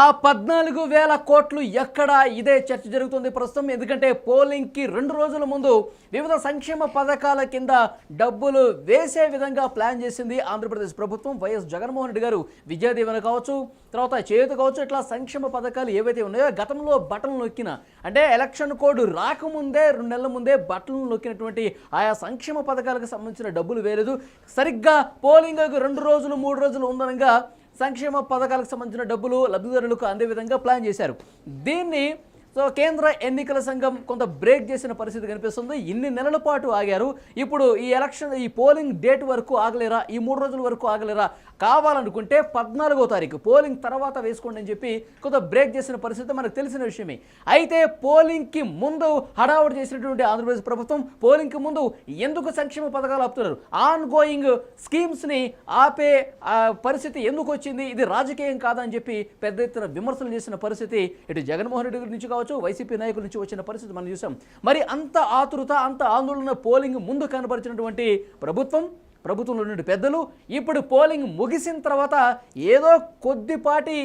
ఆ పద్నాలుగు వేల కోట్లు ఎక్కడ ఇదే చర్చ జరుగుతుంది ప్రస్తుతం. ఎందుకంటే పోలింగ్కి రెండు రోజుల ముందు వివిధ సంక్షేమ పథకాల కింద డబ్బులు వేసే విధంగా ప్లాన్ చేసింది ఆంధ్రప్రదేశ్ ప్రభుత్వం. వైఎస్ జగన్మోహన్ రెడ్డి గారు విద్యాదీవెన కావచ్చు తర్వాత చేయూత కావచ్చు ఇట్లా సంక్షేమ పథకాలు ఏవైతే ఉన్నాయో గతంలో బటన్లు నొక్కిన అంటే ఎలక్షన్ కోడ్ రాకముందే రెండు నెలల ముందే బటన్లు నొక్కినటువంటి ఆయా సంక్షేమ పథకాలకు సంబంధించిన డబ్బులు వేయలేదు. సరిగ్గా పోలింగ్ రెండు రోజులు మూడు రోజులు ఉందనగా సంక్షేమ పథకాలకు సంబంధించిన డబ్బులు లబ్ధిదారులకు అందే విధంగా ప్లాన్ చేశారు. దీన్ని సో కేంద్ర ఎన్నికల సంఘం కొంత బ్రేక్ చేసిన పరిస్థితి కనిపిస్తుంది. ఇన్ని నెలల పాటు ఆగారు. ఇప్పుడు ఈ ఎలక్షన్ ఈ పోలింగ్ డేట్ వరకు ఆగలేరా? ఈ మూడు రోజుల వరకు ఆగలేరా? కావాలనుకుంటే పద్నాలుగో తారీఖు పోలింగ్ తర్వాత వేసుకోండి అని చెప్పి కొంత బ్రేక్ చేసిన పరిస్థితి మనకు తెలిసిన విషయమే. అయితే పోలింగ్కి ముందు హడావుడి చేసినటువంటి ఆంధ్రప్రదేశ్ ప్రభుత్వం పోలింగ్కి ముందు ఎందుకు సంక్షేమ పథకాలు ఆపుతున్నారు? ఆన్ గోయింగ్ స్కీమ్స్ని ఆపే ఆ, పరిస్థితి ఎందుకు వచ్చింది? ఇది రాజకీయం కాదని చెప్పి పెద్ద ఎత్తున విమర్శలు చేసిన పరిస్థితి ఇటు జగన్మోహన్ రెడ్డి గారి నుంచి కావచ్చు వైసీపీ నాయకుల నుంచి వచ్చిన పరిస్థితి మనం చూసాం. మరి అంత ఆతురత అంత ఆందోళన పోలింగ్ ముందు కనబరిచినటువంటి ప్రభుత్వం ప్రభుత్వంలో నుండి పెద్దలు ఇప్పుడు పోలింగ్ ముగిసిన తర్వాత ఏదో కొద్దిపాటి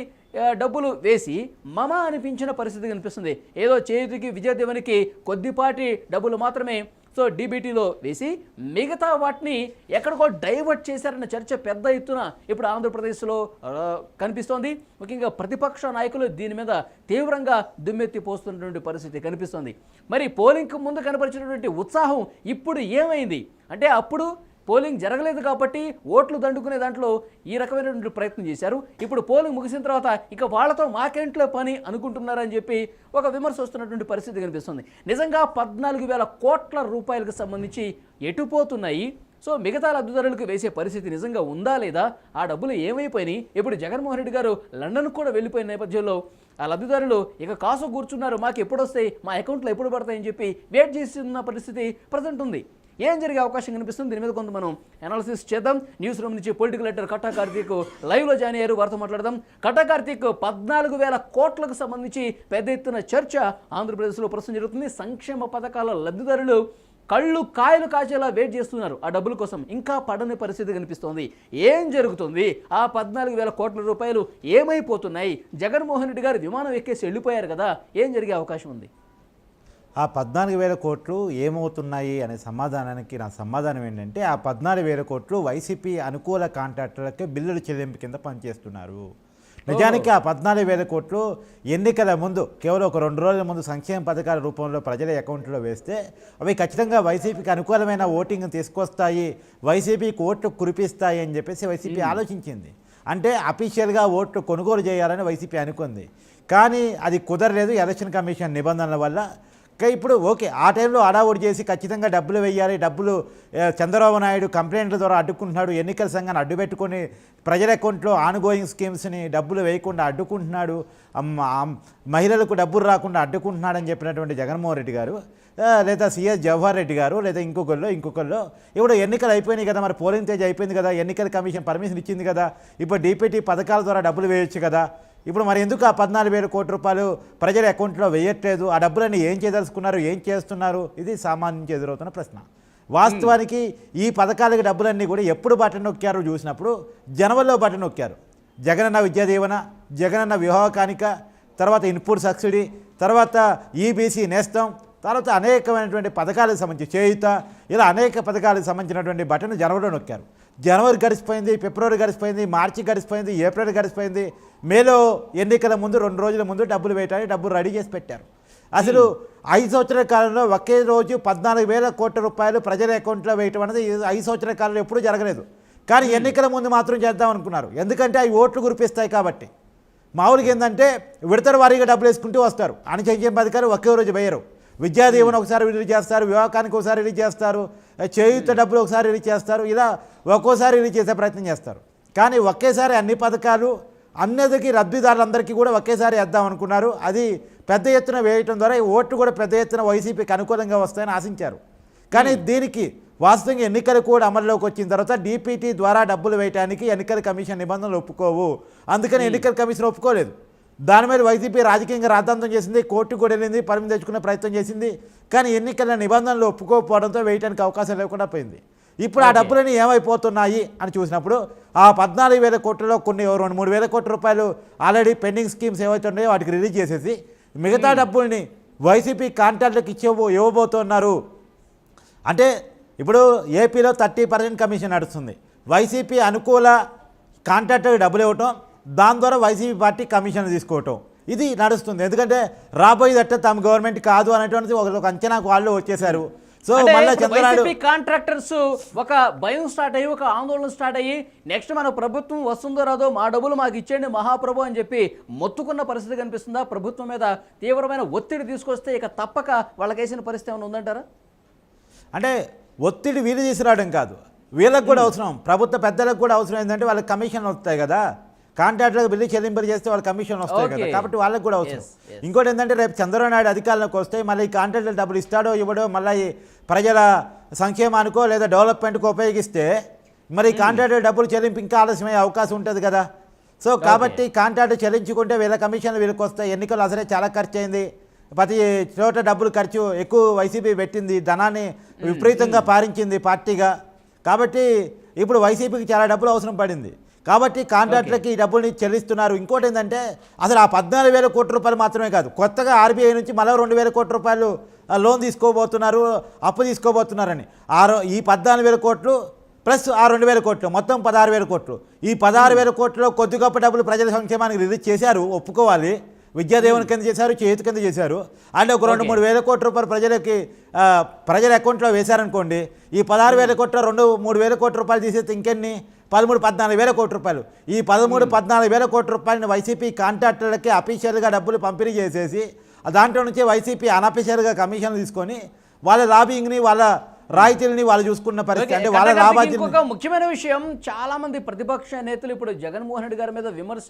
డబ్బులు వేసి మమ అనిపించిన పరిస్థితి కనిపిస్తుంది. ఏదో చేతికి విజయదేవనికి కొద్దిపాటి డబ్బులు మాత్రమే సో డీబీటీలో వేసి మిగతా వాటిని ఎక్కడికో డైవర్ట్ చేశారన్న చర్చ పెద్ద ఎత్తున ఇప్పుడు ఆంధ్రప్రదేశ్లో కనిపిస్తోంది. ముఖ్యంగా ప్రతిపక్ష నాయకులు దీని మీద తీవ్రంగా దుమ్మెత్తి పోస్తున్నటువంటి పరిస్థితి కనిపిస్తోంది. మరి పోలింగ్కు ముందు కనపరిచినటువంటి ఉత్సాహం ఇప్పుడు ఏమైంది? అంటే అప్పుడు పోలింగ్ జరగలేదు కాబట్టి ఓట్లు దండుకునే దాంట్లో ఈ రకమైనటువంటి ప్రయత్నం చేశారు. ఇప్పుడు పోలింగ్ ముగిసిన తర్వాత ఇక వాళ్ళతో మాకేంట్లో పని అనుకుంటున్నారని చెప్పి ఒక విమర్శ వస్తున్నటువంటి పరిస్థితి కనిపిస్తుంది. నిజంగా పద్నాలుగు వేల కోట్ల రూపాయలకు సంబంధించి ఎటుపోతున్నాయి సో మిగతా లబ్ధిదారులకు వేసే పరిస్థితి నిజంగా ఉందా లేదా? ఆ డబ్బులు ఏమైపోయినాయి? ఇప్పుడు జగన్మోహన్ రెడ్డి గారు లండన్ కూడా వెళ్ళిపోయిన నేపథ్యంలో ఆ లబ్ధిదారులు ఇక కాసు కూర్చున్నారు మాకు ఎప్పుడు వస్తాయి? మా అకౌంట్లో ఎప్పుడు పడతాయని చెప్పి వెయిట్ చేస్తున్న పరిస్థితి ప్రజెంట్ ఉంది. ఏం జరిగే అవకాశం కనిపిస్తుంది? దీని మీద కొంత మనం అనాలిసిస్ చేద్దాం. న్యూస్ రూమ్ నుంచి పొలిటికల్ ఎడిటర్ కట్టా కార్తీక్ లైవ్లో జాయిన్ అయ్యారు. వారితో మాట్లాడదాం. కట్టా కార్తీక్ పద్నాలుగు వేల కోట్లకు సంబంధించి పెద్ద ఎత్తున చర్చ ఆంధ్రప్రదేశ్లో ప్రస్తుతం జరుగుతుంది. సంక్షేమ పథకాల లబ్ధిదారులు కళ్ళు కాయలు కాచేలా వెయిట్ చేస్తున్నారు. ఆ డబ్బుల కోసం ఇంకా పడని పరిస్థితి కనిపిస్తోంది. ఏం జరుగుతుంది? ఆ పద్నాలుగు వేల కోట్ల రూపాయలు ఏమైపోతున్నాయి? జగన్మోహన్ రెడ్డి గారు విమానం ఎక్కేసి వెళ్ళిపోయారు కదా. ఏం జరిగే అవకాశం ఉంది? ఆ పద్నాలుగు వేల కోట్లు ఏమవుతున్నాయి అనే సమాధానానికి నా సమాధానం ఏంటంటే ఆ పద్నాలుగు వేల కోట్లు వైసీపీ అనుకూల కాంట్రాక్టర్లకి బిల్లుల చెల్లింపు కింద పనిచేస్తున్నారు. నిజానికి ఆ పద్నాలుగు వేల కోట్లు ఎన్నికల ముందు కేవలం ఒక రెండు రోజుల ముందు సంక్షేమ పథకాల రూపంలో ప్రజల అకౌంట్లో వేస్తే అవి ఖచ్చితంగా వైసీపీకి అనుకూలమైన ఓటింగ్ తీసుకొస్తాయి వైసీపీకి ఓట్లు కురిపిస్తాయి అని చెప్పేసి వైసీపీ ఆలోచించింది. అంటే అఫీషియల్గా ఓట్లు కొనుగోలు చేయాలని వైసీపీ అనుకుంది. కానీ అది కుదరలేదు ఎలక్షన్ కమిషన్ నిబంధనల వల్ల. ఇప్పుడు ఓకే ఆ టైంలో అడావుడి చేసి ఖచ్చితంగా డబ్బులు వేయాలి డబ్బులు చంద్రబాబు నాయుడు కంప్లైంట్ల ద్వారా అడ్డుకుంటున్నాడు ఎన్నికల సంఘాన్ని అడ్డుపెట్టుకొని ప్రజల అకౌంట్లో ఆన్గోయింగ్ స్కీమ్స్ని డబ్బులు వేయకుండా అడ్డుకుంటున్నాడు మహిళలకు డబ్బులు రాకుండా అడ్డుకుంటున్నాడని చెప్పినటువంటి జగన్మోహన్ రెడ్డి గారు లేదా సిఎస్ జవహర్ రెడ్డి గారు లేదా ఇంకొకళ్ళు ఇంకొకళ్ళు ఇప్పుడు ఎన్నికలు అయిపోయినాయి కదా మరి పోలింగ్ తేజ్ అయిపోయింది కదా ఎన్నికల కమిషన్ పర్మిషన్ ఇచ్చింది కదా ఇప్పుడు డీపీటీ పథకాల ద్వారా డబ్బులు వేయొచ్చు కదా ఇప్పుడు మరి ఎందుకు ఆ పద్నాలుగు వేల కోట్ల రూపాయలు ప్రజల అకౌంట్లో వేయట్లేదు? ఆ డబ్బులన్నీ ఏం చేయదలుచుకున్నారు? ఏం చేస్తున్నారు? ఇది సామాన్యం ఎదురవుతున్న ప్రశ్న. వాస్తవానికి ఈ పథకాలకు డబ్బులన్నీ కూడా ఎప్పుడు బటన్ నొక్కారో చూసినప్పుడు? జనవరిలో బటన్ నొక్కారు. జగనన్న విద్యా దీవెన జగనన్న వివాహ కానిక తర్వాత ఇన్పుట్ సబ్సిడీ తర్వాత ఈబీసీ నేస్తం తర్వాత అనేకమైనటువంటి పథకాలకు సంబంధించి చేయుత ఇలా అనేక పథకాలకు సంబంధించినటువంటి బటన్ జనవరిలో నొక్కారు. జనవరి గడిచిపోయింది ఫిబ్రవరి గడిచిపోయింది మార్చి గడిచిపోయింది ఏప్రిల్ గడిచిపోయింది. మేలో ఎన్నికల ముందు రెండు రోజుల ముందు డబ్బులు వేయడానికి డబ్బులు రెడీ చేసి పెట్టారు. అసలు ఐదు సంవత్సరాల కాలంలో ఒకే రోజు పద్నాలుగు వేల కోట్ల రూపాయలు ప్రజల అకౌంట్లో వేయటం అనేది ఐదు సంవత్సరాల కాలంలో ఎప్పుడూ జరగలేదు. కానీ ఎన్నికల ముందు మాత్రం చేద్దాం అనుకున్నారు. ఎందుకంటే అవి ఓట్లు గురిపిస్తాయి కాబట్టి. మామూలుగా ఏంటంటే విడతల వారీగా డబ్బులు వేసుకుంటూ వస్తారు. అని పథకాలు ఒకే రోజు వేయరు. విద్యాదీవన ఒకసారి రిలీజ్ చేస్తారు వివాహానికి ఒకసారి రిలీజ్ చేస్తారు. చేయుత డబ్బులు ఒకసారి రిలీజ్ చేస్తారు ఇలా ఒక్కోసారి రిలీజ్ చేసే ప్రయత్నం చేస్తారు. కానీ ఒకేసారి అన్ని పథకాలు అన్నిటికీ లబ్ధిదారులందరికీ కూడా ఒకేసారి వేద్దాం అనుకున్నారు. అది పెద్ద ఎత్తున వేయటం ద్వారా ఈ ఓట్లు కూడా పెద్ద ఎత్తున వైసీపీకి అనుకూలంగా వస్తాయని ఆశించారు. కానీ దీనికి వాస్తవంగా ఎన్నికలు కూడా అమల్లోకి వచ్చిన తర్వాత డీపీటీ ద్వారా డబ్బులు వేయడానికి ఎన్నికల కమిషన్ నిబంధనలు ఒప్పుకోవు. అందుకని ఎన్నికల కమిషన్ ఒప్పుకోలేదు. దాని మీద వైసీపీ రాజకీయంగా రాద్ధాంతం చేసింది కోర్టు కూడా వెళ్ళింది పరిమితి తెచ్చుకునే ప్రయత్నం చేసింది. కానీ ఎన్నికల నిబంధనలు ఒప్పుకోకపోవడంతో వేయడానికి అవకాశం లేకుండా పోయింది. ఇప్పుడు ఆ డబ్బులని ఏమైపోతున్నాయి అని చూసినప్పుడు ఆ పద్నాలుగు వేల కోట్లలో కొన్ని రెండు మూడు వేల కోట్ల రూపాయలు ఆల్రెడీ పెండింగ్ స్కీమ్స్ ఏవైతే ఉన్నాయో వాటికి రిలీజ్ చేసేసి మిగతా డబ్బుల్ని వైసీపీ కాంట్రాక్ట్లకు ఇచ్చే ఇవ్వబోతున్నారు. అంటే ఇప్పుడు ఏపీలో థర్టీ పర్సెంట్ కమిషన్ నడుస్తుంది. వైసీపీ అనుకూల కాంట్రాక్టర్కి డబ్బులు ఇవ్వటం దాని ద్వారా వైసీపీ పార్టీ కమిషన్ తీసుకోవటం. ఇది నడుస్తుంది. ఎందుకంటే రాబోయేదట్ట తమ గవర్నమెంట్ కాదు అనేటువంటిది ఒక అంచనాకు వాళ్ళు వచ్చేసారు సో మళ్ళీ చంద్రనాయుడు కాంట్రాక్టర్స్ ఒక భయం స్టార్ట్ అయ్యి ఒక ఆందోళన స్టార్ట్ అయ్యి నెక్స్ట్ మన ప్రభుత్వం వస్తుందో రాదో మా డబ్బులు మాకు ఇచ్చేయండి మహాప్రభు అని చెప్పి మొత్తుకున్న పరిస్థితి కనిపిస్తుందా? ప్రభుత్వం మీద తీవ్రమైన ఒత్తిడి తీసుకొస్తే ఇక తప్పక వాళ్ళకేసిన పరిస్థితి ఏమైనా ఉందంటారా? అంటే ఒత్తిడి వీలు తీసుకురావడం కాదు. వీళ్ళకి కూడా అవసరం. ప్రభుత్వ పెద్దలకు కూడా అవసరం. ఏంటంటే వాళ్ళకి కమిషన్ వస్తాయి కదా. కాంట్రాక్టర్లకు బిల్లు చెల్లింపులు చేస్తే వాళ్ళ కమిషన్ వస్తాయి కదా. కాబట్టి వాళ్ళకి కూడా అవసరం. ఇంకోటి ఏంటంటే రేపు చంద్రబాబు నాయుడు అధికారంలోకి వస్తే మళ్ళీ ఈ కాంట్రాక్టర్ డబ్బులు ఇస్తాడో ఇవ్వడో మళ్ళీ ప్రజల సంక్షేమానికో లేదా డెవలప్మెంట్కో ఉపయోగిస్తే మరి ఈ కాంట్రాక్టర్ డబ్బులు చెల్లింపు ఇంకా ఆలస్యమయ్యే అవకాశం ఉంటుంది కదా. సో కాబట్టి కాంట్రాక్ట్ చెల్లించుకుంటే వీళ్ళ కమిషన్లు వీళ్ళకి వస్తాయి. ఎన్నికలు అసలే చాలా ఖర్చు అయింది ప్రతి చోట డబ్బులు ఖర్చు ఎక్కువ వైసీపీ పెట్టింది. ధనాన్ని విపరీతంగా పారించింది పార్టీగా. కాబట్టి ఇప్పుడు వైసీపీకి చాలా డబ్బులు అవసరం పడింది. కాబట్టి కాంట్రాక్టర్కి ఈ డబ్బుల్ని చెల్లిస్తున్నారు. ఇంకోటి ఏంటంటే అసలు ఆ పద్నాలుగు వేల కోట్ల రూపాయలు మాత్రమే కాదు కొత్తగా ఆర్బీఐ నుంచి మరో రెండు వేల కోట్ల రూపాయలు లోన్ తీసుకోబోతున్నారు అప్పు తీసుకోబోతున్నారని. ఆ ఈ పద్నాలుగు వేల కోట్లు ప్లస్ ఆ రెండు వేల కోట్లు మొత్తం పదహారు వేల కోట్లు. ఈ పదహారు వేల కోట్లలో కొద్ది గొప్ప డబ్బులు ప్రజల సంక్షేమానికి రిలీజ్ చేశారు ఒప్పుకోవాలి. విద్యాదేవుని కింద చేశారు చేతి కింద చేశారు. అంటే ఒక రెండు. మూడు వేల కోట్ల రూపాయలు ప్రజలకి ప్రజల అకౌంట్లో వేశారనుకోండి ఈ పదహారు వేల కోట్ల రెండు మూడు వేల కోట్ల రూపాయలు తీసేస్తే ఇంకెన్ని? పదమూడు పద్నాలుగు వేల కోట్ల రూపాయలు. ఈ పదమూడు పద్నాలుగు వేల కోట్ల రూపాయలని వైసీపీ కాంట్రాక్టర్లకి అఫీషియల్గా డబ్బులు పంపిణీ చేసేసి దాంట్లో నుంచి వైసీపీ అనఫీషియల్గా కమిషన్లు తీసుకొని వాళ్ళ లాబింగ్ని వాళ్ళ రాయితీలని వాళ్ళు చూసుకున్న పరిస్థితి. అంటే వాళ్ళ ఇంకొక ముఖ్యమైన విషయం చాలా మంది ప్రతిపక్ష నేతలు ఇప్పుడు జగన్మోహన్ రెడ్డి గారి మీద విమర్శ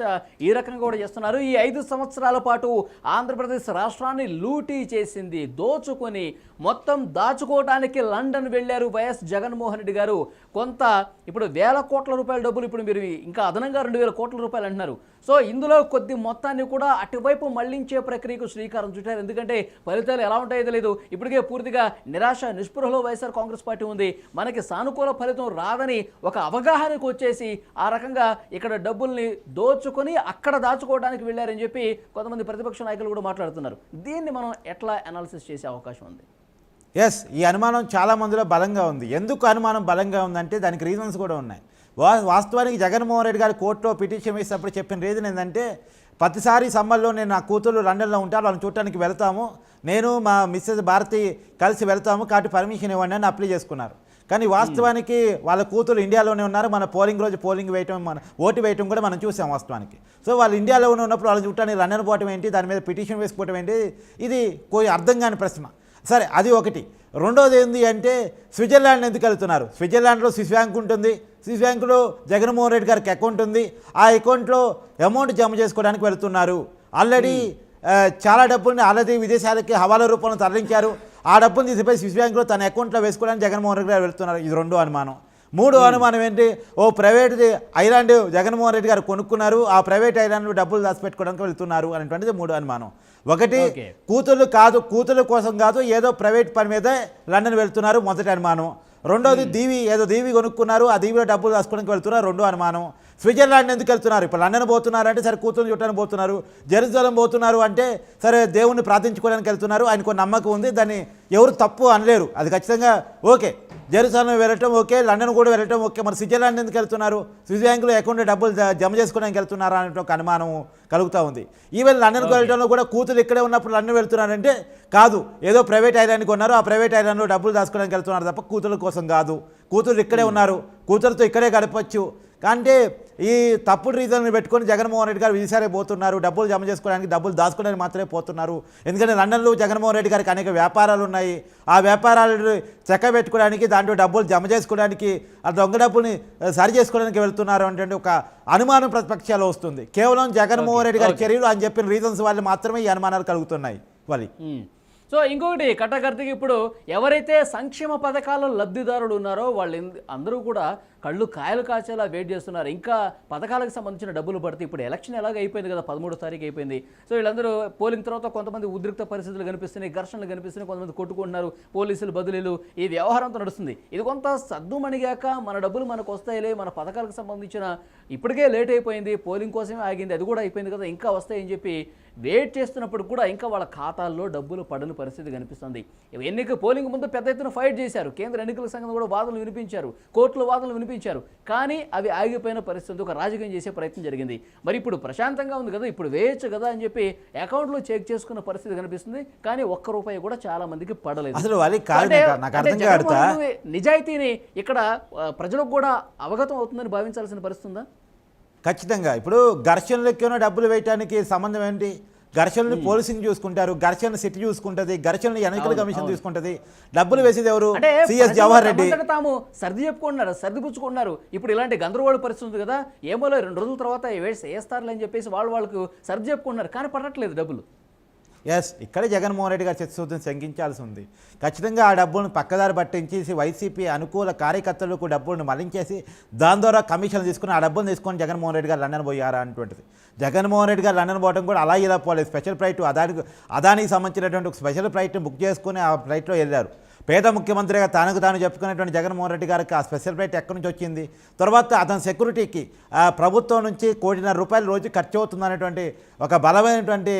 ఈ రకంగా కూడా చేస్తున్నారు. ఈ ఐదు సంవత్సరాల పాటు ఆంధ్రప్రదేశ్ రాష్ట్రాన్ని లూటీ చేసింది దోచుకొని మొత్తం దాచుకోవడానికి లండన్ వెళ్ళారు వైఎస్ జగన్మోహన్ రెడ్డి గారు. కొంత ఇప్పుడు వేల కోట్ల రూపాయల డబ్బులు ఇప్పుడు మీరు ఇంకా అదనంగా రెండు వేల కోట్ల రూపాయలు అంటున్నారు. సో ఇందులో కొద్ది మొత్తాన్ని కూడా అటువైపు మళ్ళించే ప్రక్రియకు శ్రీకారం చుట్టారు. ఎందుకంటే ఫలితాలు ఎలా ఉంటాయో తెలియదు. ఇప్పటికే పూర్తిగా నిరాశ నిస్పృహలో వైఎస్ఆర్ కాంగ్రెస్ పార్టీ ఉంది. మనకి సానుకూల ఫలితం రాదని ఒక అవగాహనకు వచ్చేసి ఆ రకంగా ఇక్కడ డబ్బుల్ని దోచుకొని అక్కడ దాచుకోవడానికి వెళ్ళారని చెప్పి కొంతమంది ప్రతిపక్ష నాయకులు కూడా మాట్లాడుతున్నారు. దీన్ని మనం ఎట్లా అనాలిసిస్ చేసే అవకాశం ఉంది? ఎస్ ఈ అనుమానం చాలా మందిలో బలంగా ఉంది. ఎందుకు అనుమానం బలంగా ఉందంటే దానికి రీజన్స్ కూడా ఉన్నాయి. వా వాస్తవానికి జగన్మోహన్ రెడ్డి గారు కోర్టులో పిటిషన్ వేసినప్పుడు చెప్పిన రీజన్ ఏంటంటే ప్రతిసారి సమ్మర్లో నేను నా కూతురు లండన్లో ఉంటాను వాళ్ళని చూడటానికి వెళ్తాము. నేను మా మిస్సెస్ భారతి కలిసి వెళ్తాము కాబట్టి పర్మిషన్ ఇవ్వండి అని అప్లై చేసుకున్నారు. కానీ వాస్తవానికి వాళ్ళ కూతురు ఇండియాలోనే ఉన్నారు. మన పోలింగ్ రోజు పోలింగ్ వేయటం మన ఓటు వేయటం కూడా మనం చూసాం వాస్తవానికి. సో వాళ్ళు ఇండియాలోనే ఉన్నప్పుడు వాళ్ళు చూడటానికి లండన్ పోవటం ఏంటి దాని మీద పిటిషన్ వేసుకోవటం ఏంటి ఇది કોઈ అర్థం కాని ప్రశ్న. సరే అది ఒకటి. రెండోది ఏంటి అంటే స్విట్జర్లాండ్ ఎందుకు వెళ్తున్నారు? స్విట్జర్లాండ్లో స్విస్ బ్యాంక్ ఉంటుంది. స్విస్ బ్యాంకులో జగన్మోహన్ రెడ్డి గారికి అకౌంట్ ఉంది. ఆ అకౌంట్లో అమౌంట్ జమ చేసుకోవడానికి వెళ్తున్నారు. ఆల్రెడీ ఆ, చాలా డబ్బుల్ని ఆల్రెడీ విదేశాలకి హవాలా రూపంలో తరలించారు. ఆ డబ్బుని తీసిపోయి స్విస్ బ్యాంకులో తన అకౌంట్లో వేసుకోవడానికి జగన్మోహన్ రెడ్డి గారు వెళ్తున్నారు. ఇది రెండో అనుమానం. మూడో అనుమానం ఏంటి? ఓ ప్రైవేట్ ఐలాండ్ జగన్మోహన్ రెడ్డి గారు కొనుక్కున్నారు. ఆ ప్రైవేట్ ఐలాండ్ డబ్బులు దాచిపెట్టుకోవడానికి వెళ్తున్నారు అనేటువంటిది మూడో అనుమానం. ఒకటి. కూతుర్లు కాదు కూతుర్ల కోసం కాదు ఏదో ప్రైవేట్ పని మీదే లండన్ వెళ్తున్నారు. మొదటి అనుమానం. రెండోది దీవి ఏదో దీవి కొనుక్కున్నారు ఆ దీవిలో డబ్బులు దాచుకోవడానికి వెళ్తున్నారు రెండో అనుమానం. స్విట్జర్లాండ్ ఎందుకు వెళ్తున్నారు? ఇప్పుడు లండన్ పోతున్నారు అంటే సరే కూతురు చుట్టానికి పోతున్నారు జెరూసలం పోతున్నారు అంటే సరే దేవుణ్ణి ప్రార్థించుకోవడానికి వెళ్తున్నారు ఆయనకు నమ్మకం ఉంది. దాన్ని ఎవరు తప్పు అనలేరు. అది ఖచ్చితంగా ఓకే. జెరూసలం వెళ్ళటం ఓకే లండన్ కూడా వెళ్ళటం ఓకే. మరి స్విట్జర్లాండ్ ఎందుకు వెళ్తున్నారు? స్విస్ బ్యాంకులో అకౌంట్ డబ్బులు జమ చేసుకోవడానికి వెళ్తున్నారా అనే ఒక అనుమానం కలుగుతూ ఉంది. ఈవెన్ లండన్కి వెళ్ళడంలో కూడా కూతురు ఇక్కడే ఉన్నప్పుడు లండన్ వెళ్తున్నారంటే కాదు. ఏదో ప్రైవేట్ ఐలాండ్కి ఉన్నారు ఆ ప్రైవేట్ ఐలాండ్లో డబ్బులు దాచుకోవడానికి వెళ్తున్నారు తప్ప కూతురు కోసం కాదు. కూతురు ఇక్కడే ఉన్నారు. కూతురుతో ఇక్కడే గడపచ్చు. అంటే ఈ తప్పుడు రీజన్లు పెట్టుకొని జగన్మోహన్ రెడ్డి గారు విదేశాలకు పోతున్నారు డబ్బులు జమ చేసుకోవడానికి డబ్బులు దాచుకోవడానికి మాత్రమే పోతున్నారు ఎందుకంటే లండన్లో జగన్మోహన్ రెడ్డి గారికి అనేక వ్యాపారాలు ఉన్నాయి ఆ వ్యాపారాలు చెక్క పెట్టుకోవడానికి దాంట్లో డబ్బులు జమ చేసుకోవడానికి ఆ దొంగ డబ్బుల్ని సరి చేసుకోవడానికి వెళ్తున్నారు అంటే ఒక అనుమానం ప్రతిపక్షాలు వస్తుంది కేవలం జగన్మోహన్ రెడ్డి గారి. చర్యలు అని చెప్పిన రీజన్స్ వల్ల మాత్రమే ఈ అనుమానాలు కలుగుతున్నాయి వాళ్ళు. సో ఇంకొకటి కట్టకర్తికి ఇప్పుడు ఎవరైతే సంక్షేమ పథకాల లబ్ధిదారులు ఉన్నారో వాళ్ళు అందరూ కూడా కళ్ళు కాయలు కాచేలా వెయిట్ చేస్తున్నారు. ఇంకా పథకాలకు సంబంధించిన డబ్బులు పడితే ఇప్పుడు ఎలక్షన్ ఎలాగ అయిపోయింది కదా? పదమూడో తారీఖు అయిపోయింది. సో వీళ్ళందరూ పోలింగ్ తర్వాత కొంతమంది ఉద్రిక్త పరిస్థితులు కనిపిస్తున్నాయి ఘర్షణలు కనిపిస్తున్నాయి కొంతమంది కొట్టుకుంటున్నారు. పోలీసులు బదిలీలు ఈ వ్యవహారంతో నడుస్తుంది. ఇది కొంత సద్దుమణిగాక మన డబ్బులు మనకు వస్తాయిలే మన పథకాలకు సంబంధించిన ఇప్పటికే లేట్ అయిపోయింది పోలింగ్ కోసమే ఆగింది అది కూడా అయిపోయింది కదా ఇంకా వస్తాయని చెప్పి వెయిట్ చేస్తున్నప్పుడు కూడా ఇంకా వాళ్ళ ఖాతాల్లో డబ్బులు పడని పరిస్థితి కనిపిస్తుంది. ఎన్నిక పోలింగ్ ముందు పెద్ద ఎత్తున ఫైట్ చేశారు. కేంద్ర ఎన్నికల సంఘం కూడా వాదనలు వినిపించారు. కోర్టులో వాదనలు వినిపించారు. కానీ అవి ఆగిపోయిన పరిస్థితి ఒక రాజకీయం చేసే ప్రయత్నం జరిగింది. మరి ఇప్పుడు ప్రశాంతంగా ఉంది కదా ఇప్పుడు వేయచ్చు కదా అని చెప్పి అకౌంట్లో చెక్ చేసుకున్న పరిస్థితి కనిపిస్తుంది. కానీ ఒక్క రూపాయి కూడా చాలా మందికి పడలేదు. అసలు నిజాయితీని ఇక్కడ ప్రజలకు కూడా అవగతం అవుతుందని భావించాల్సిన పరిస్థితి ఉందా? ఖచ్చితంగా. ఇప్పుడు ఘర్షణలకి డబ్బులు వేయటానికి సంబంధం ఏంటి? ఘర్షణలు పోలీసింగ్ చూసుకుంటారు ఘర్షణ సిటీ చూసుకుంటది ఘర్షణలు ఎన్నికల కమిషన్. చూసుకుంటది. డబ్బులు వేసేది ఎవరు? అంటే సిఎస్ జవహర్ రెడ్డి. తాము సర్ది చెప్పుకుంటున్నారు సర్ది పుచ్చుకుంటున్నారు. ఇప్పుడు ఇలాంటి గందరగోళ పరిస్థితి ఉంది కదా ఏమోలే రెండు రోజుల తర్వాత వేసి వేస్తారులే అని చెప్పేసి వాళ్ళు వాళ్ళకు సర్ది చెప్పుకుంటున్నారు కానీ పడట్లేదు డబ్బులు. ఎస్ ఇక్కడే జగన్మోహన్ రెడ్డి గారు చిత్తశుద్ధిని శంకించాల్సి ఉంది. ఖచ్చితంగా ఆ డబ్బులను పక్కదారి పట్టించేసి వైసీపీ అనుకూల కార్యకర్తలకు డబ్బులను మళ్ళించేసి దాని ద్వారా కమిషన్ తీసుకుని ఆ డబ్బులు తీసుకొని జగన్మోహన్ రెడ్డి గారు లండన్ పోయారా అటువంటిది జగన్మోహన్ రెడ్డి గారు లండన్ పోవడం కూడా అలా ఇలా పోలేదు. స్పెషల్ ఫ్లైట్ అదానికి అదానికి సంబంధించినటువంటి ఒక స్పెషల్ ఫ్లైట్ని బుక్ చేసుకుని ఆ ఫ్లైట్లో వెళ్ళారు. పేద ముఖ్యమంత్రిగా తానుకు తాను చెప్పుకునేటువంటి జగన్మోహన్ రెడ్డి గారికి ఆ స్పెషల్ ఫ్లైట్ ఎక్కడి నుంచి వచ్చింది? తర్వాత అతని సెక్యూరిటీకి ప్రభుత్వం నుంచి కోటిన్నర రూపాయలు రోజు ఖర్చు అవుతుందనేటువంటి ఒక బలమైనటువంటి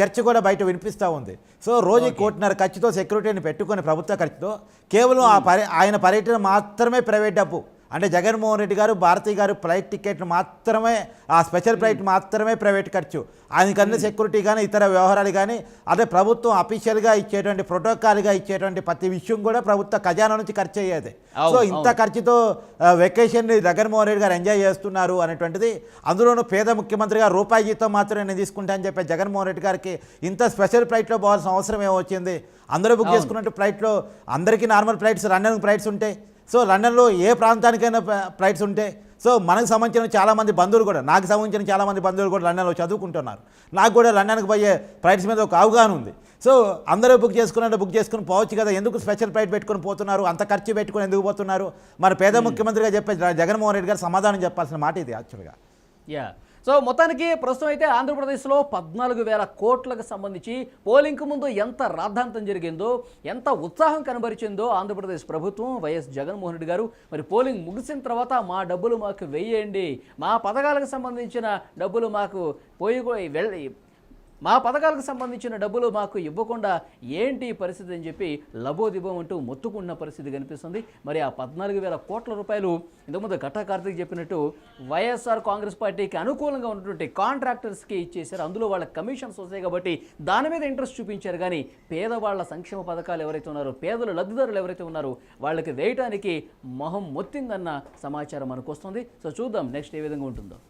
చర్చ కూడా బయట వినిపిస్తూ ఉంది. సో రోజు కోటిన్నర ఖర్చుతో సెక్యూరిటీని పెట్టుకొని ప్రభుత్వ ఖర్చుతో కేవలం ఆ పర్య ఆయన పర్యటన మాత్రమే ప్రైవేట్ డబ్బు. అంటే జగన్మోహన్ రెడ్డి గారు భారతి గారు ఫ్లైట్ టికెట్లు మాత్రమే ఆ స్పెషల్ ఫ్లైట్ మాత్రమే ప్రైవేట్ ఖర్చు. ఆయనకన్నా సెక్యూరిటీ కానీ ఇతర వ్యవహారాలు కానీ అదే ప్రభుత్వం అఫీషియల్గా ఇచ్చేటువంటి ప్రోటోకాల్గా ఇచ్చేటువంటి ప్రతి విషయం కూడా ప్రభుత్వ ఖజానా నుంచి ఖర్చు అయ్యేది. సో ఇంత ఖర్చుతో వెకేషన్ని జగన్మోహన్ రెడ్డి గారు ఎంజాయ్ చేస్తున్నారు అనేటువంటిది అందులోనూ పేద ముఖ్యమంత్రిగా రూపాయి జీతం మాత్రమే నేను తీసుకుంటా అని చెప్పే జగన్మోహన్ రెడ్డి గారికి ఇంత స్పెషల్ ఫ్లైట్లో పోవాల్సిన అవసరం ఏమొచ్చింది? అందరూ బుక్ చేసుకున్నట్టు ఫ్లైట్లో అందరికీ నార్మల్ ఫ్లైట్స్ లండన్ ఫ్లైట్స్ ఉంటాయి. సో లండన్లో ఏ ప్రాంతానికైనా ఫ్ల- ఫ్లైట్స్ ఉంటాయి సో మనకు సంబంధించిన చాలామంది బంధువులు కూడా నాకు సంబంధించిన చాలామంది బంధువులు కూడా లండన్లో చదువుకుంటున్నారు. నాకు కూడా లండన్కి పోయే ఫ్లైట్స్ మీద ఒక అవగాహన ఉంది. సో అందరూ బుక్ చేసుకున్నట్టు బుక్ చేసుకుని పోవచ్చు కదా ఎందుకు స్పెషల్ ఫ్లైట్ పెట్టుకొని పోతున్నారు అంత ఖర్చు పెట్టుకొని ఎందుకు పోతున్నారు? మరి పేద ముఖ్యమంత్రిగా చెప్పే జగన్మోహన్ రెడ్డి గారు సమాధానం చెప్పాల్సిన మాట ఇది యాక్చువల్గా. యా. సో మొత్తానికి ప్రస్తుతం అయితే ఆంధ్రప్రదేశ్లో పద్నాలుగు వేల కోట్లకు సంబంధించి పోలింగ్కు ముందు ఎంత రాద్ధాంతం జరిగిందో ఎంత ఉత్సాహం కనబరిచిందో ఆంధ్రప్రదేశ్ ప్రభుత్వం వైఎస్ జగన్మోహన్ రెడ్డి గారు. మరి పోలింగ్ ముగిసిన తర్వాత మా డబ్బులు మాకు వెయ్యండి మా పథకాలకు సంబంధించిన డబ్బులు మాకు పోయి వెళ్ళి మా పథకాలకు సంబంధించిన డబ్బులు మాకు ఇవ్వకుండా ఏంటి పరిస్థితి అని చెప్పి లబోదిబం అంటూ మొత్తుకున్న పరిస్థితి కనిపిస్తుంది. మరి ఆ పద్నాలుగు వేల కోట్ల రూపాయలు ఇంతకుముందు ఘట్టా కార్తీక్ చెప్పినట్టు వైఎస్ఆర్ కాంగ్రెస్ పార్టీకి అనుకూలంగా ఉన్నటువంటి కాంట్రాక్టర్స్కి ఇచ్చేశారు. అందులో వాళ్ళ కమిషన్స్ వస్తాయి కాబట్టి దాని మీద ఇంట్రెస్ట్ చూపించారు. కానీ పేదవాళ్ళ సంక్షేమ పథకాలు ఎవరైతే ఉన్నారో పేదల లబ్ధిదారులు ఎవరైతే ఉన్నారో వాళ్ళకి వేయటానికి మొహం మొత్తిందన్న సమాచారం మనకు వస్తుంది. సో చూద్దాం నెక్స్ట్ ఏ విధంగా ఉంటుందో.